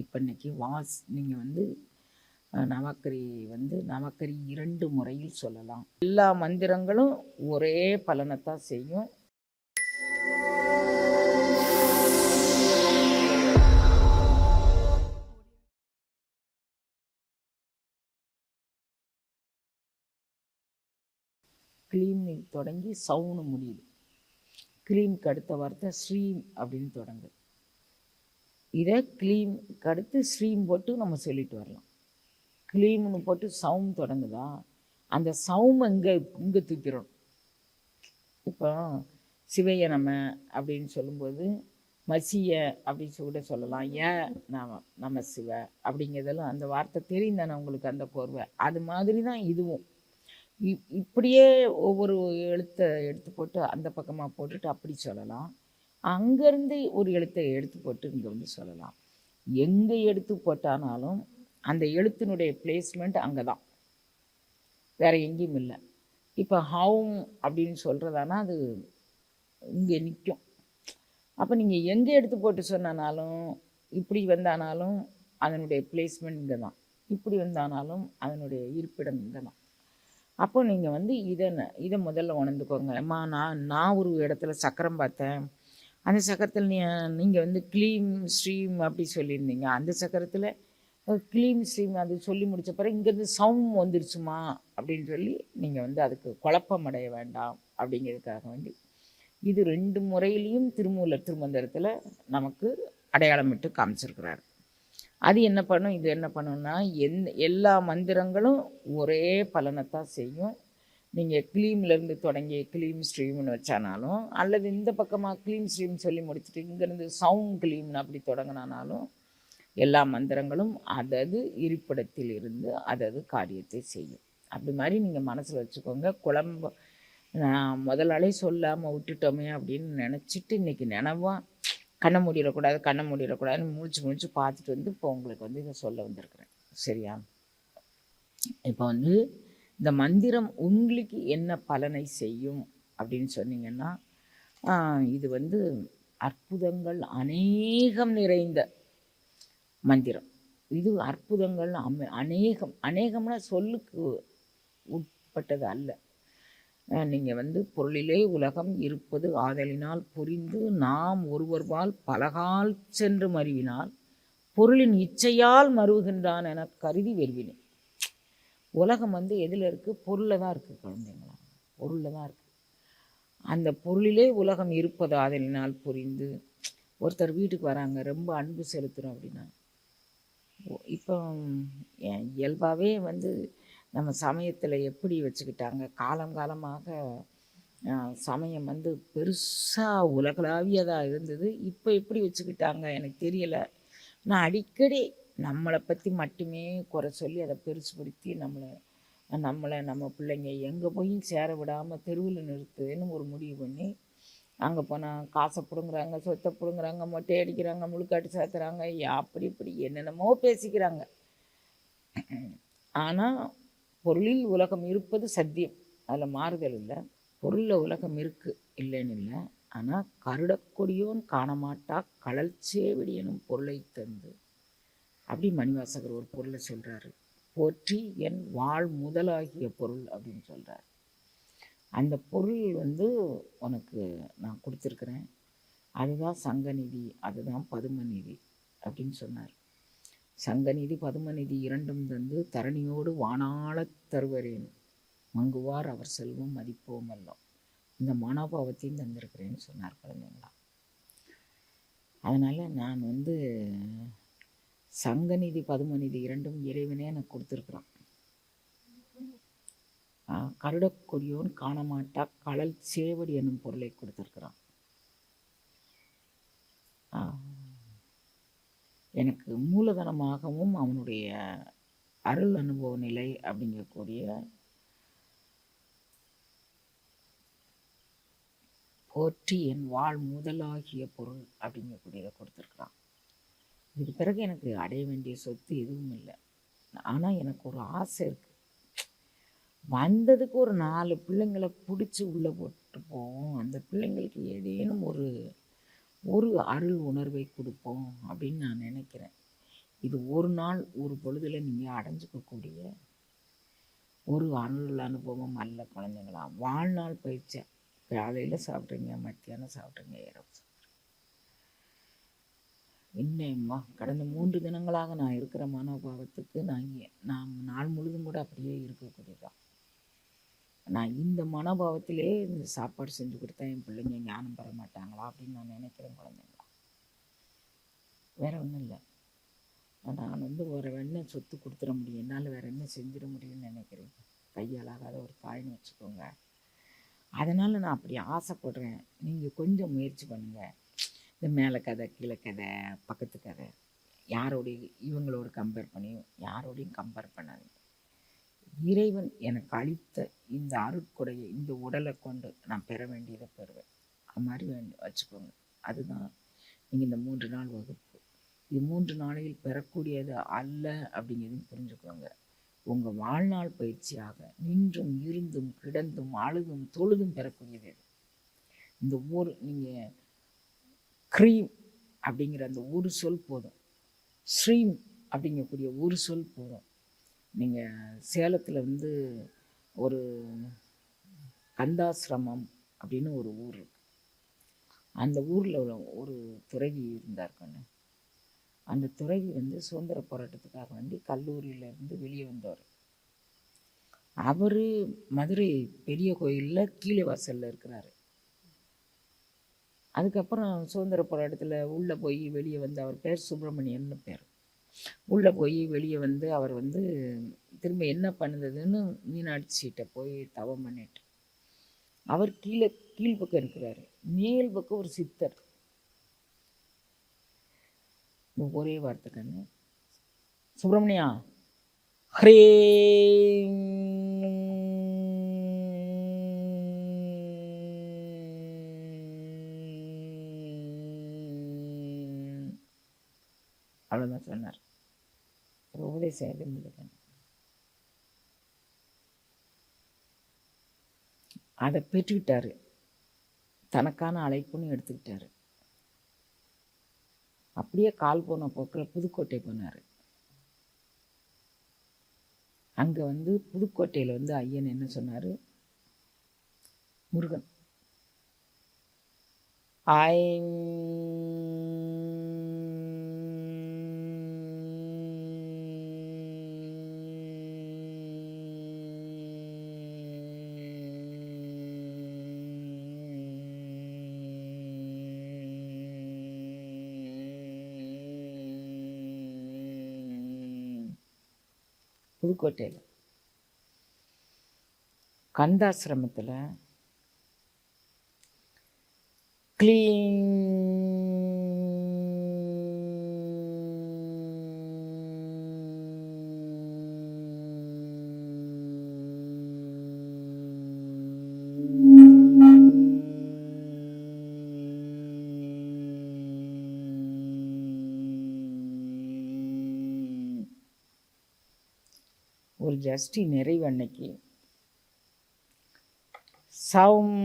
இப்போன்னைக்கு was நீங்கள் வந்து நவக்கரி வந்து நவக்கரி இரண்டு முறையில் சொல்லலாம். எல்லா மந்திரங்களும் ஒரே பலனைத்தான் செய்யும். க்ளீமில் தொடங்கி சவுனு முடியுது. கிளீம்க்கு அடுத்த வார்த்தை ஸ்ரீம் அப்படின்னு தொடங்குது. இதை க்ளீம் அடுத்து ஸ்ரீம் போட்டு நம்ம சொல்லிட்டு வரலாம். க்ளீம்னு போட்டு சவும் தொடங்குதா? அந்த சவும் இங்கே இங்கே தூக்கிறோம் இப்போ சிவைய நம்ம அப்படின்னு சொல்லும்போது மசிய அப்படின்னு கூட சொல்லலாம். ஏன் நாம நம்ம சிவ அப்படிங்கிறதெல்லாம் அந்த வார்த்தை தெரியும் உங்களுக்கு அந்த போர்வை அது மாதிரி தான் இதுவும். இப் இப்படியே ஒவ்வொரு எழுத்தை எடுத்து போட்டு அந்த பக்கமாக போட்டுட்டு அப்படி சொல்லலாம். அங்கேருந்து ஒரு எழுத்தை எடுத்து போட்டு இங்கே வந்து சொல்லலாம். எங்கே எடுத்து போட்டானாலும் அந்த எழுத்தினுடைய பிளேஸ்மெண்ட் அங்கே தான் வேறு எங்கேயும் இல்லை. இப்போ ஹவும் அப்படின்னு சொல்கிறதானா அது இங்கே நிற்கும் அப்போ நீங்கள் எங்கே எடுத்து போட்டு சொன்னனாலும் இப்படி வந்தானாலும் அதனுடைய பிளேஸ்மெண்ட் இங்கே தான் இப்படி வந்தானாலும் அதனுடைய இருப்பிடம் இங்கே தான் அப்போ நீங்கள் வந்து இதை இதை முதல்ல உணர்ந்துக்கோங்க. அம்மா நான் நான் ஒரு இடத்துல சக்கரம் பார்த்தேன். அந்த சக்கரத்தில் நீ நீங்கள் வந்து க்ளீம் ஸ்ட்ரீம் அப்படி சொல்லியிருந்தீங்க. அந்த சக்கரத்தில் க்ளீம் ஸ்ட்ரீம் அது சொல்லி முடித்த பிறகு இங்கேருந்து சவுண்ட் வந்துருச்சுமா? அப்படின்னு சொல்லி நீங்கள் வந்து அதுக்கு குழப்பம் அடைய வேண்டாம் அப்படிங்கிறதுக்காக வேண்டி இது ரெண்டு முறையிலையும் திருமூலர் திருமந்திரத்தில் நமக்கு அடையாளமிட்டு காமிச்சிருக்கிறார். அது என்ன பண்ணும் இது என்ன பண்ணுன்னா எந் எல்லா மந்திரங்களும் ஒரே பலனைத்தான் செய்யும். நீங்கள் கிளீம்லேருந்து தொடங்கி க்ளீம் ஸ்ட்ரீம்னு வச்சானாலும் அல்லது இந்த பக்கமாக க்ளீம் ஸ்ட்ரீம் சொல்லி முடிச்சுட்டு இங்கேருந்து சவுண்ட் க்ளீம்னு அப்படி தொடங்கினாலும் எல்லா மந்திரங்களும் அதது இருப்பிடத்தில் இருந்து அதது காரியத்தை செய்யும். அப்படி மாதிரி நீங்கள் மனசில் வச்சுக்கோங்க. குழம்பு நான் முதலாளே சொல்லாமல் விட்டுட்டோமே அப்படின்னு நினச்சிட்டு இன்றைக்கி நினைவாக கண்ணை மூடிடக்கூடாது கண்ணை மூடிடக்கூடாதுன்னு முழிச்சு முழிச்சு பார்த்துட்டு வந்து இப்போ உங்களுக்கு வந்து இதை சொல்ல வந்திருக்கிறேன். சரியா? இப்போ வந்து இந்த மந்திரம் உங்களுக்கு என்ன பலனை செய்யும் அப்படின்னு சொன்னீங்கன்னா இது வந்து அற்புதங்கள் அநேகம் நிறைந்த மந்திரம். இது அற்புதங்கள் அமை அநேகம் அநேகம்னா சொல்லுக்கு உட்பட்டது அல்ல. நீங்கள் வந்து பொருளிலே உலகம் இருப்பது ஆதலினால் புரிந்து நாம் ஒருவர்பால் பலகால் சென்று மருவினால் பொருளின் இச்சையால் மருவுகின்றான் என கருதி வெறுவினேன் உலகம் வந்து எதில் இருக்குது பொருளில் தான் இருக்குது குழந்தைங்களா. பொருளில் தான் இருக்குது அந்த பொருளிலே உலகம் இருப்பது? அதனால் புரிந்து. ஒருத்தர் வீட்டுக்கு வராங்க ரொம்ப அன்பு செலுத்துகிறோம் அப்படின்னா. இப்போ இயல்பாகவே வந்து நம்ம சமயத்தில் எப்படி வச்சுக்கிட்டாங்க? காலம் காலமாக சமயம் வந்து பெருசாக உலகளாவியதாக இருந்தது. இப்போ எப்படி வச்சுக்கிட்டாங்க? எனக்கு தெரியலை. நான் அடிக்கடி நம்மளை பற்றி மட்டுமே குறை சொல்லி அதை பெருசுபடுத்தி நம்மளை நம்மளை நம்ம பிள்ளைங்க எங்கே போய் சேர விடாமல் தெருவில் நிறுத்துன்னு ஒரு முடிவு பண்ணி அங்கே போனால் காசை பிடுங்குறாங்க சொத்தை பிடுங்குறாங்க மொட்டை அடிக்கிறாங்க முழுக்காட்டு சாத்துறாங்க அப்படி இப்படி என்னென்னமோ பேசிக்கிறாங்க. ஆனால் பொருளில் உலகம் இருப்பது சத்தியம். அதில் மாறுதல் இல்லை. பொருளில் உலகம் இருக்குது இல்லைன்னு இல்லை. ஆனால் கருடக்கொடியோன் காணமாட்டா கடல் சேவடி எனும் பொருளை தந்து அப்படி மணிவாசகர் ஒரு பொருளை சொல்கிறாரு போற்றி என் வாழ் முதலாகிய பொருள் அப்படின்னு சொல்கிறார் அந்த பொருள் வந்து உனக்கு நான் கொடுத்துருக்குறேன். அதுதான் சங்கநிதி அதுதான் பதுமநிதி அப்படின்னு சொன்னார். சங்கநிதி பதுமநிதி இரண்டும் தந்து தரணியோடு வானாளத் தருவரேன். மங்குவார் அவர் செல்வம் மதிப்போம் அல்லோம் இந்த மனோபாவத்தையும் தந்திருக்கிறேன்னு சொன்னார் குழந்தைங்களா. அதனால் நான் வந்து சங்கநிதி பதுமநிதி இரண்டும் இறைவனே எனக்கு கொடுத்துருக்குறான். கருடக்கொடியோன் காணமாட்டா கடல் சேவடி என்னும் பொருளை கொடுத்துருக்குறான். எனக்கு மூலதனமாகவும் அவனுடைய அருள் அனுபவ நிலை அப்படிங்கக்கூடிய போற்றி என் வாழ் முதலாகிய பொருள் அப்படிங்கக்கூடியதை கொடுத்துருக்குறான். இதுக்கு பிறகு எனக்கு அடைய வேண்டிய சொத்து எதுவும் இல்லை. ஆனால் எனக்கு ஒரு ஆசை இருக்குது வந்ததுக்கு ஒரு நாலு பிள்ளைங்களை பிடிச்சி உள்ளே போட்டு போவோம் அந்த பிள்ளைங்களுக்கு ஏதேனும் ஒரு ஒரு அருள் உணர்வை கொடுப்போம் அப்படின்னு நான் நினைக்கிறேன். இது ஒரு நாள் ஒரு பொழுதில் நீங்கள் அடைஞ்சிக்கக்கூடிய ஒரு அருள் அனுபவம் அல்ல குழந்தைங்களா. வாழ்நாள் பயிற்சி. காலையில் சாப்பிட்றீங்க மத்தியானம் சாப்பிட்றீங்க இரவு என்னம்மா கடந்த மூன்று தினங்களாக நான் இருக்கிற மனோபாவத்துக்கு நான் நான் நாள் முழுதும் கூட அப்படியே இருக்கக்கூடியதான் நான் இந்த மனோபாவத்திலே இந்த சாப்பாடு செஞ்சு கொடுத்தா என் பிள்ளைங்க ஞானம் பெற மாட்டாங்களா அப்படின்னு நான் நினைக்கிறேன் குழந்தைங்களா? வேற ஒன்றும் இல்லை. நான் வந்து ஒரு என்ன சொத்து கொடுத்துட முடியும். என்னால் வேற என்ன செஞ்சிட முடியும்னு நினைக்கிறேன். கையாலாகாத ஒரு தாய்னு வச்சுக்கோங்க. அதனால் நான் அப்படி ஆசைப்படுறேன். நீங்கள் கொஞ்சம் முயற்சி பண்ணுங்கள் இந்த மேலே கதை கீழே கதை பக்கத்து கதை. யாரோடைய இவங்களோட கம்பேர் பண்ணி யாரோடையும் கம்பேர் பண்ணாதீங்க. இறைவன் எனக்கு அளித்த இந்த அருட்கொடையை இந்த உடலை கொண்டு நான் பெற வேண்டியதை பெறுவேன். அது மாதிரி வேண்டி வச்சுக்கோங்க. அதுதான் நீங்கள் இந்த மூன்று நாள் வகுப்பு. இது மூன்று நாளையில் பெறக்கூடியது அல்ல அப்படிங்கிறதையும் புரிஞ்சுக்கோங்க. உங்கள் வாழ்நாள் பயிற்சியாக நின்றும் இருந்தும் கிடந்தும் அழுதும் தொழுதும் பெறக்கூடியது இந்த ஊர் நீங்கள் க்ரீம் அப்படிங்கிற அந்த ஒரு சொல் போதும். ஸ்ரீம் அப்படிங்கக்கூடிய ஒரு சொல் போதும். நீங்கள் சேலத்தில் வந்து ஒரு கந்தாசிரமம் அப்படின்னு ஒரு ஊர் இருக்கு. அந்த ஊரில் ஒரு துறவி இருந்தார் கண்ணு. அந்த துறவி வந்து சுதந்திர போராட்டத்துக்காக வேண்டி கல்லூரியிலேருந்து வெளியே வந்தவர். அவர் மதுரை பெரிய கோயிலில் கீழே வாசலில் இருக்கிறாரு. அதுக்கப்புறம் சுதந்திர போராட்டத்தில் உள்ளே போய் வெளியே வந்து அவர் பேர் சுப்பிரமணியன்னு பேர். உள்ளே போய் வெளியே வந்து அவர் வந்து திரும்ப என்ன பண்ணுதுன்னு மீனாட்சிகிட்ட போய் தவம் பண்ணிட்டு அவர் கீழே கீழ்பக்கம் இருக்கிறாரு. மேல் பக்கம் ஒரு சித்தர். ஒரே வார்த்தை கண்ணு. சுப்பிரமணியா? ஹரே அவ்வளோதான் சொன்னார். ஒரு உபதேசம் எதுவும் இல்லை அதை பெற்றுக்கிட்டார் தனக்கான அழைப்புன்னு எடுத்துக்கிட்டார். அப்படியே கால் போன போக்கில் புதுக்கோட்டை போனார். அங்கே வந்து புதுக்கோட்டையில் வந்து ஐயன் என்ன சொன்னார்? முருகன். ஐ புதுக்கோட்டையில். கந்தாசிரமத்தில் க்ளீன் ஒரு ஜஸ்டி நிறைவு அன்னைக்கு. சௌம்.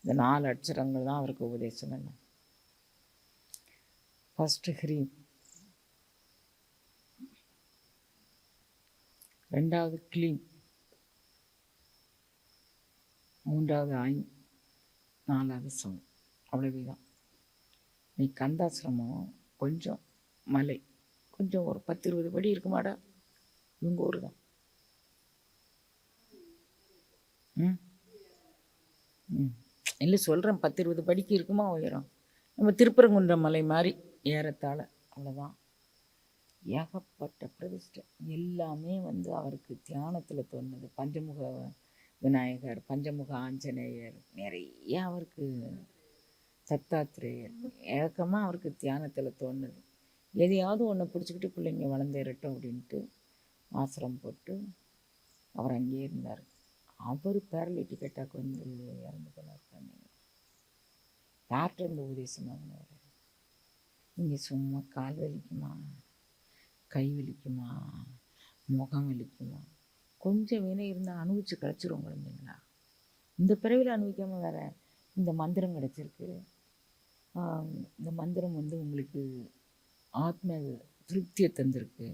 இந்த நாலு அட்சரங்கள் தான் அவருக்கு உபதேசம் என்ன ஃபஸ்ட்டு ஹ்ரீம் ரெண்டாவது க்ளீன் மூன்றாவது ஆய் நாலாவது சமம் அவ்வளவே தான் நீ கந்தாசிரமம் கொஞ்சம் மலை. கொஞ்சம் ஒரு பத்து இருபது படி இருக்குமாடா? இவங்க ஊர் தான் ம்? ம். இல்லை சொல்கிறேன் பத்து இருபது படிக்கு இருக்குமா உயரம்? நம்ம திருப்பரங்குன்ற மலை மாதிரி ஏறத்தாழ அவ்வளோதான் ஏகப்பட்ட பிரதிஷ்டை எல்லாமே வந்து அவருக்கு தியானத்தில் தோணுது. பஞ்சமுக விநாயகர் பஞ்சமுக ஆஞ்சநேயர் நிறைய அவருக்கு சத்தாத்திரேயர் ஏக்கமாக அவருக்கு தியானத்தில் தோணுது. எதையாவது ஒன்று பிடிச்சிக்கிட்டு பிள்ளைங்க வளர்ந்தேறட்டும் அப்படின்ட்டு ஆசிரம் போட்டு அவர் அங்கேயே இருந்தார். அவர் பேரலிட்டிக் அட்டாக் வந்து இறந்து போனார் டாக்டர் இந்த உபதேசம் வாங்கினவர் நீங்கள் சும்மா கால் வலிக்குமா? கை வலிக்குமா? முகம் வலிக்குமா? கொஞ்சம் வேணும் இருந்தால் அனுபவிச்சு கிடச்சிரும் குழந்தைங்களா? இந்த பிறவியில் அனுபவிக்காமல் வேறு இந்த மந்திரம் கிடச்சிருக்கு. இந்த மந்திரம் வந்து உங்களுக்கு ஆத்ம திருப்தியை தந்திருக்கு.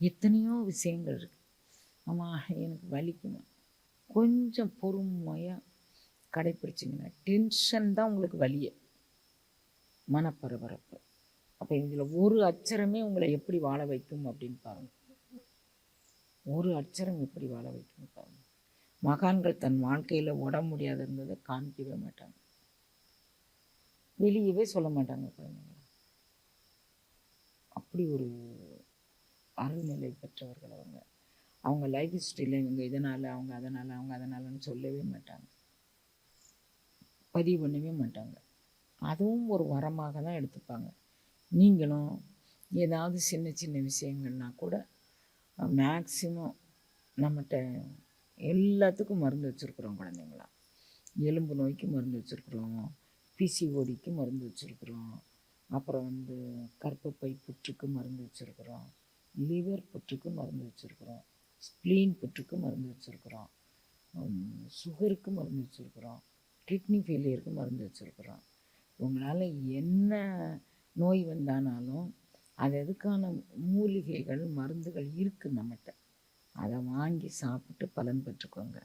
எத்தனையோ விஷயங்கள் இருக்குது ஆமாம் எனக்கு வலிக்குமா? கொஞ்சம் பொறுமையாக கடைப்பிடிச்சிங்கன்னா டென்ஷன் தான் உங்களுக்கு வலியை. மனப்பரபரப்பு. அப்போ இதில் ஒரு அச்சரமே உங்களை எப்படி வாழ வைக்கும் அப்படின்னு பாருங்கள் ஒரு அச்சரம் எப்படி வாழ வைக்கும் பாருங்கள் மகான்கள் தன் வாழ்க்கையில் உட முடியாத இருந்ததை காமிக்கவே மாட்டாங்க. வெளியவே சொல்ல மாட்டாங்க குழந்தைங்கள. அப்படி ஒரு அருள்நிலை பெற்றவர்கள் அவங்க. அவங்க லைஃப் ஹிஸ்ட்ரியில் இவங்க இதனால் அவங்க அதனால் அவங்க அதனாலன்னு சொல்லவே மாட்டாங்க. பதிவு பண்ணவே மாட்டாங்க. அதுவும் ஒரு வரமாக தான் எடுத்துப்பாங்க. நீங்களும் ஏதாவது சின்ன சின்ன விஷயங்கள்னா கூட மேக்சிமம் நம்மகிட்ட எல்லாத்துக்கும் மருந்து வச்சுருக்குறோம் குழந்தைங்களா. எலும்பு நோய்க்கு மருந்து வச்சுருக்குறோம் பிசிஓடிக்கு மருந்து வச்சுருக்குறோம் அப்புறம் வந்து கற்பப்பை புற்றுக்கு மருந்து வச்சுருக்குறோம் லிவர் புற்றுக்கு மருந்து வச்சுருக்குறோம் ஸ்ப்ளீன் புற்றுக்கு மருந்து வச்சுருக்குறோம் சுகருக்கு மருந்து வச்சுருக்குறோம். கிட்னி ஃபெயிலியருக்கு மருந்து வச்சுருக்குறோம். உங்களால் என்ன நோய் வந்தானாலும் அது அதுக்கான மூலிகைகள் மருந்துகள் இருக்குது நம்மகிட்ட. அதை வாங்கி சாப்பிட்டு பலன் பெற்றுக்கோங்க.